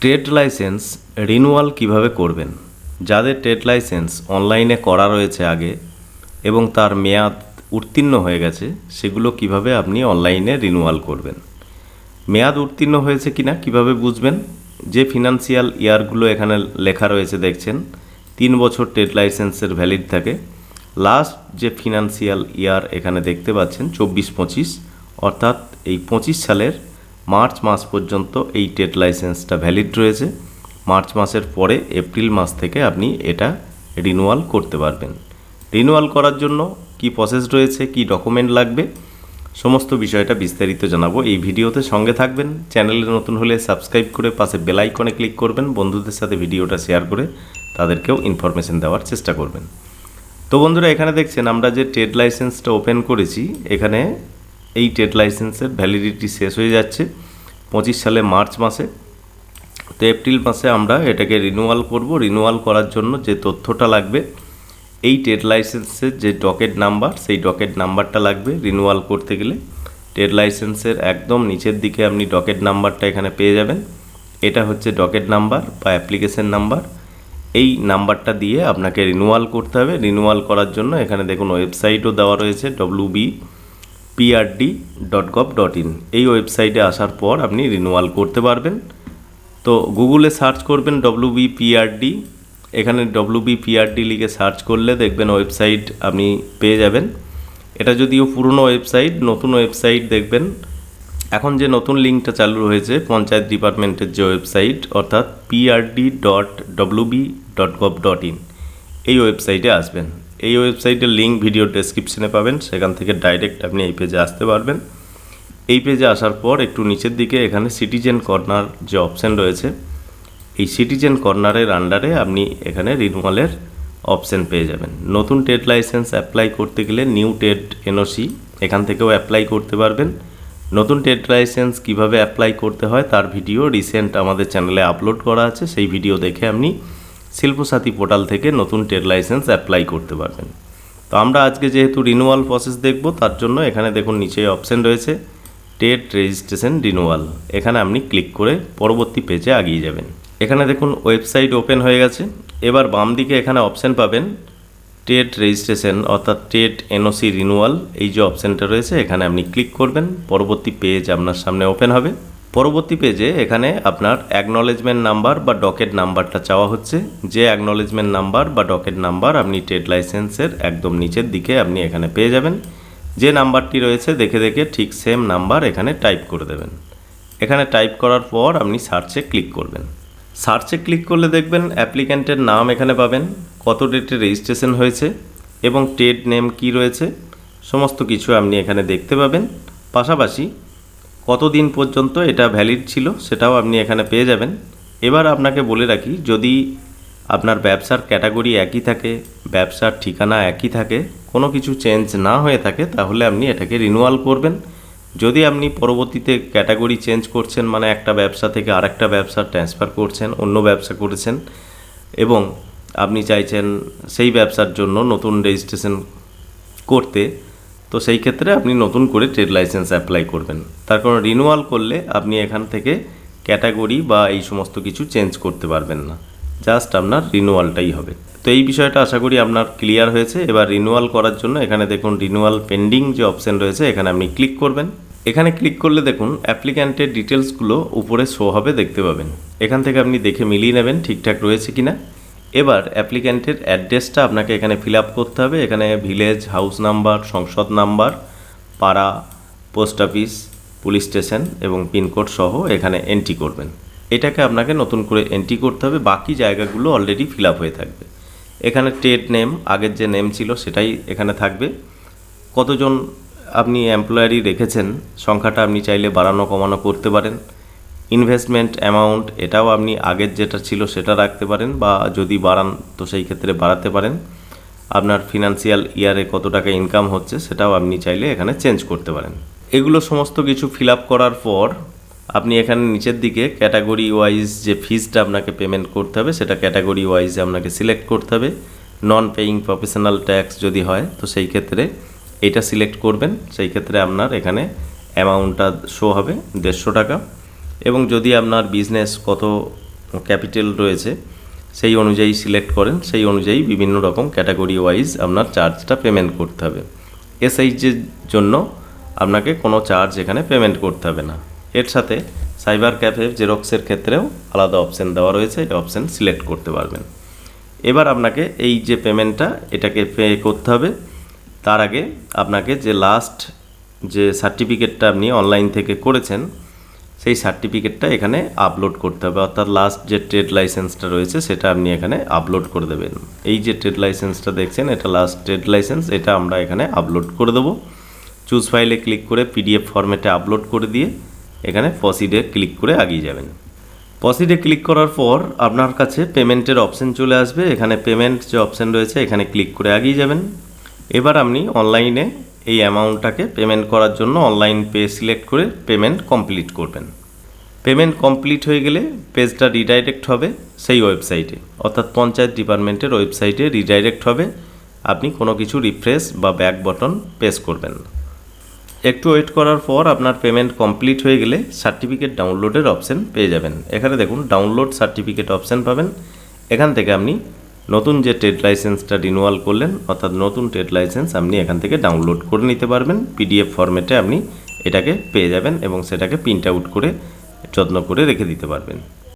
Trade licence renewal কীভাবে করবেন? যাদের ট্রেড লাইসেন্স অনলাইনে করা রয়েছে আগে এবং তার মেয়াদ উত্তীর্ণ হয়ে গেছে, সেগুলো কীভাবে আপনি অনলাইনে রিনুয়াল করবেন? মেয়াদ উত্তীর্ণ হয়েছে কিনা কীভাবে বুঝবেন? যে ফিনান্সিয়াল ইয়ারগুলো এখানে লেখা রয়েছে দেখছেন, তিন বছর ট্রেড লাইসেন্সের ভ্যালিড থাকে। লাস্ট যে ফিনান্সিয়াল ইয়ার এখানে দেখতে পাচ্ছেন, চব্বিশ পঁচিশ, অর্থাৎ এই পঁচিশ সালের মার্চ মাস পর্যন্ত এই ট্রেড লাইসেন্সটা ভ্যালিড রয়েছে। মার্চ মাসের পরে এপ্রিল মাস থেকে আপনি এটা রিনুয়াল করতে পারবেন। রিনুয়াল করার জন্য কি প্রসেস রয়েছে, কি ডকুমেন্ট লাগবে, সমস্ত বিষয়টা বিস্তারিত জানাব এই ভিডিওতে। সঙ্গে থাকবেন, চ্যানেলে নতুন হলে সাবস্ক্রাইব করে পাশে বেল ক্লিক করবেন, বন্ধুদের সাথে ভিডিওটা শেয়ার করে তাদেরকেও ইনফরমেশন দেওয়ার চেষ্টা করবেন। তো বন্ধুরা, এখানে দেখছেন আমরা যে ট্রেড লাইসেন্সটা ওপেন করেছি, এখানে এই ট্রেড লাইসেন্সের ভ্যালিডিটি শেষ হয়ে যাচ্ছে। পঁচিশ সালে মার্চ মাসে। তো এপ্রিল মাসে আমরা এটাকে রিনুয়াল করব। রিনুয়াল করার জন্য যে তথ্যটা লাগবে, এই ট্রেড লাইসেন্সের যে ডকেট নাম্বার সেই ডকেট নাম্বারটা লাগবে রিনুয়াল করতে গেলে। ট্রেড লাইসেন্সের একদম নিচের দিকে আপনি ডকেট নাম্বারটা এখানে পেয়ে যাবেন। এটা হচ্ছে ডকেট নাম্বার বা অ্যাপ্লিকেশন নাম্বার এই নাম্বারটা দিয়ে আপনাকে রিনুয়াল করতে হবে। রিনুয়াল করার জন্য এখানে দেখুন ওয়েবসাইটও দেওয়া রয়েছে W B PRD dot gov dot in এই ওয়েবসাইটে আসার পর আপনি রিনুয়াল করতে পারবেন। তো গুগলে সার্চ করবেন ডব্লিউ বি পিআরডি এখানে ডব্লিউ বি পিআরডি লিখে সার্চ করলে দেখবেন ওয়েবসাইট আপনি পেয়ে যাবেন। এটা যদিও পুরনো ওয়েবসাইট নতুন ওয়েবসাইট দেখবেন। এখন যে নতুন লিঙ্কটা চালু হয়েছে পঞ্চায়েত ডিপার্টমেন্টের যে ওয়েবসাইট অর্থাৎ PRD dot WB dot gov dot in এই ওয়েবসাইটে আসবেন। এই ওয়েবসাইটের লিঙ্ক ভিডিও ডেসক্রিপশনে পাবেন, সেখান থেকে ডাইরেক্ট আপনি এই পেজে আসতে পারবেন। এই পেজে আসার পর একটু নিচের দিকে এখানে সিটিজেন কর্নার যে অপশান রয়েছে, এই সিটিজেন কর্নারের আন্ডারে আপনি এখানে রিনুয়ালের অপশান পেয়ে যাবেন। নতুন ট্রেড লাইসেন্স অ্যাপ্লাই করতে গেলে নিউ ট্রেড এনওসি এখান থেকেও অ্যাপ্লাই করতে পারবেন। নতুন ট্রেড লাইসেন্স কীভাবে অ্যাপ্লাই করতে হয় তার ভিডিও রিসেন্ট আমাদের চ্যানেলে আপলোড করা আছে, সেই ভিডিও দেখে আপনি শিল্পসাথী পোর্টাল থেকে নতুন ট্রেড লাইসেন্স অ্যাপ্লাই করতে পারবেন। তো আমরা আজকে যেহেতু রিনুয়াল প্রসেস দেখব, তার জন্য এখানে দেখুন নিচে অপশান রয়েছে ট্রেড রেজিস্ট্রেশন রিনুয়াল এখানে আপনি ক্লিক করে পরবর্তী পেজে আগিয়ে যাবেন। এখানে দেখুন ওয়েবসাইট ওপেন হয়ে গেছে। এবার বাম দিকে এখানে অপশান পাবেন ট্রেড রেজিস্ট্রেশন অর্থাৎ ট্রেড এনওসি রিনুয়াল এই যে অপশানটা রয়েছে, এখানে আপনি ক্লিক করবেন, পরবর্তী পেজ আপনার সামনে ওপেন হবে। পরবর্তী পেজে এখানে আপনার অ্যাকনলেজমেন্ট নাম্বার বা ডকেট নাম্বারটা চাওয়া হচ্ছে। যে অ্যাকনলেজমেন্ট নাম্বার বা ডকেট নাম্বার আপনি ট্রেড লাইসেন্সের একদম নিচের দিকে আপনি এখানে পেয়ে যাবেন। যে নাম্বারটি রয়েছে, দেখে দেখে ঠিক সেম নাম্বার এখানে টাইপ করে দেবেন। এখানে টাইপ করার পর আপনি সার্চে ক্লিক করবেন। সার্চে ক্লিক করলে দেখবেন অ্যাপ্লিক্যান্টের নাম এখানে পাবেন, কত ডেটে রেজিস্ট্রেশন হয়েছে এবং ট্রেড নেম কি রয়েছে, সমস্ত কিছু আপনি এখানে দেখতে পাবেন। পাশাপাশি কতদিন পর্যন্ত এটা ভ্যালিড ছিল সেটাও আপনি এখানে পেয়ে যাবেন। এবার আপনাকে বলে রাখি, যদি আপনার ব্যবসার ক্যাটাগরি একই থাকে, ব্যবসার ঠিকানা একই থাকে, কোনো কিছু চেঞ্জ না হয়ে থাকে, তাহলে আপনি এটাকে রিনুয়াল করবেন। যদি আপনি পরবর্তীতে ক্যাটাগরি চেঞ্জ করছেন মানে একটা ব্যবসা থেকে আরেকটা ব্যবসা ট্রান্সফার করছেন, অন্য ব্যবসা করেছেন, এবং আপনি চাইছেন সেই ব্যবসার জন্য নতুন রেজিস্ট্রেশন করতে তো সেই ক্ষেত্রে আপনি নতুন করে ট্রেড লাইসেন্স অ্যাপ্লাই করবেন। তার কারণ রিনুয়াল করলে আপনি এখান থেকে ক্যাটাগরি বা এই সমস্ত কিছু চেঞ্জ করতে পারবেন না। জাস্ট আপনার রিনুয়ালটাই হবে। তো এই বিষয়টা আশা করি আপনার ক্লিয়ার হয়েছে। এবার রিনুয়াল করার জন্য এখানে দেখুন রিনুয়াল পেন্ডিং যে অপশান রয়েছে, এখানে আপনি ক্লিক করবেন। এখানে ক্লিক করলে দেখুন অ্যাপ্লিক্যান্টের ডিটেলসগুলো উপরে শো হবে, দেখতে পাবেন। এখান থেকে আপনি দেখে মিলিয়ে নেবেন ঠিকঠাক রয়েছে কি না এবার অ্যাপ্লিক্যান্টের অ্যাড্রেসটা আপনাকে এখানে ফিল আপ করতে হবে। এখানে ভিলেজ, হাউস নাম্বার, সংসদ নাম্বার, পাড়া, পোস্ট অফিস, পুলিশ স্টেশন এবং পিনকোড সহ এখানে এন্ট্রি করবেন। এটাকে আপনাকে নতুন করে এন্ট্রি করতে হবে। বাকি জায়গাগুলো অলরেডি ফিল আপ হয়ে থাকবে। এখানে ট্রেড নেম আগের যে নেম ছিল সেটাই এখানে থাকবে। কতজন আপনি এমপ্লয়ারি রেখেছেন, সংখ্যাটা আপনি চাইলে বাড়ানো কমানো করতে পারেন। ইনভেস্টমেন্ট অ্যামাউন্ট এটাও আপনি আগের যেটা ছিল সেটা রাখতে পারেন বা যদি বাড়ান, তো সেই ক্ষেত্রে বাড়াতে পারেন। আপনার ফিনান্সিয়াল ইয়ারে কত টাকা ইনকাম হচ্ছে সেটাও আপনি চাইলে এখানে চেঞ্জ করতে পারেন। এগুলো সমস্ত কিছু ফিল আপ করার পর, আপনি এখানে নিচের দিকে ক্যাটাগরি ওয়াইজ যে ফিজটা আপনাকে পেমেন্ট করতে হবে, সেটা ক্যাটাগরি ওয়াইজ আপনাকে সিলেক্ট করতে হবে। নন পেইং প্রফেশনাল ট্যাক্স যদি হয়, তো সেই ক্ষেত্রে এটা সিলেক্ট করবেন। সেই ক্ষেত্রে আপনার এখানে অ্যামাউন্টটা শো হবে, দেড়শো টাকা। এবং যদি আপনার বিজনেস কত ক্যাপিটাল রয়েছে, সেই অনুযায়ী সিলেক্ট করেন, সেই অনুযায়ী বিভিন্ন রকম ক্যাটাগরি ওয়াইজ আপনার চার্জটা পেমেন্ট করতে হবে। এসএইচের জন্য আপনাকে কোনো চার্জ এখানে পেমেন্ট করতে হবে না। এর সাথে সাইবার ক্যাফে জেরক্সের ক্ষেত্রেও আলাদা অপশান দেওয়া রয়েছে, এটা অপশান সিলেক্ট করতে পারবেন। এবার আপনাকে এই যে পেমেন্টটা এটাকে পে করতে হবে। তার আগে আপনাকে যে লাস্ট যে সার্টিফিকেটটা আপনি অনলাইন থেকে করেছেন সেই সার্টিফিকেটটা এখানে আপলোড করতে হবে। অর্থাৎ লাস্ট যে ট্রেড লাইসেন্সটা রয়েছে, সেটা আপনি এখানে আপলোড করে দেবেন। এই যে ট্রেড লাইসেন্সটা দেখছেন, এটা লাস্ট ট্রেড লাইসেন্স এটা আমরা এখানে আপলোড করে দেবো। চুজ ফাইলে ক্লিক করে পিডিএফ ফরম্যাটে আপলোড করে দিয়ে এখানে প্রসিডে ক্লিক করে আগিয়ে যাবেন। প্রসিডে ক্লিক করার পর আপনার কাছে পেমেন্টের অপশন চলে আসবে। এখানে পেমেন্ট যে অপশন রয়েছে, এখানে ক্লিক করে আগিয়ে যাবেন। এবার আপনি অনলাইনে এই অ্যামাউন্টটাকে পেমেন্ট করার জন্য অনলাইন পে সিলেক্ট করে পেমেন্ট কমপ্লিট করবেন। পেমেন্ট কমপ্লিট হয়ে গেলে পেজটা রিডাইরেক্ট হবে সেই ওয়েবসাইটে অর্থাৎ পঞ্চায়েত ডিপার্টমেন্টের ওয়েবসাইটে রিডাইরেক্ট হবে। আপনি কোনো কিছু রিফ্রেশ বা ব্যাক বটন প্রেস করবেন। একটু ওয়েট করার পর আপনার পেমেন্ট কমপ্লিট হয়ে গেলে সার্টিফিকেট ডাউনলোডের অপশন পেয়ে যাবেন। এখানে দেখুন ডাউনলোড সার্টিফিকেট অপশন পাবেন। এখান থেকে আপনি নতুন যে ট্রেড লাইসেন্সটা রিনুয়াল করলেন, অর্থাৎ নতুন ট্রেড লাইসেন্স আপনি এখান থেকে ডাউনলোড করে নিতে পারবেন। পিডিএফ ফরম্যাটে আপনি এটাকে পেয়ে যাবেন এবং সেটাকে প্রিন্ট আউট করে, যত্ন করে রেখে দিতে পারবেন।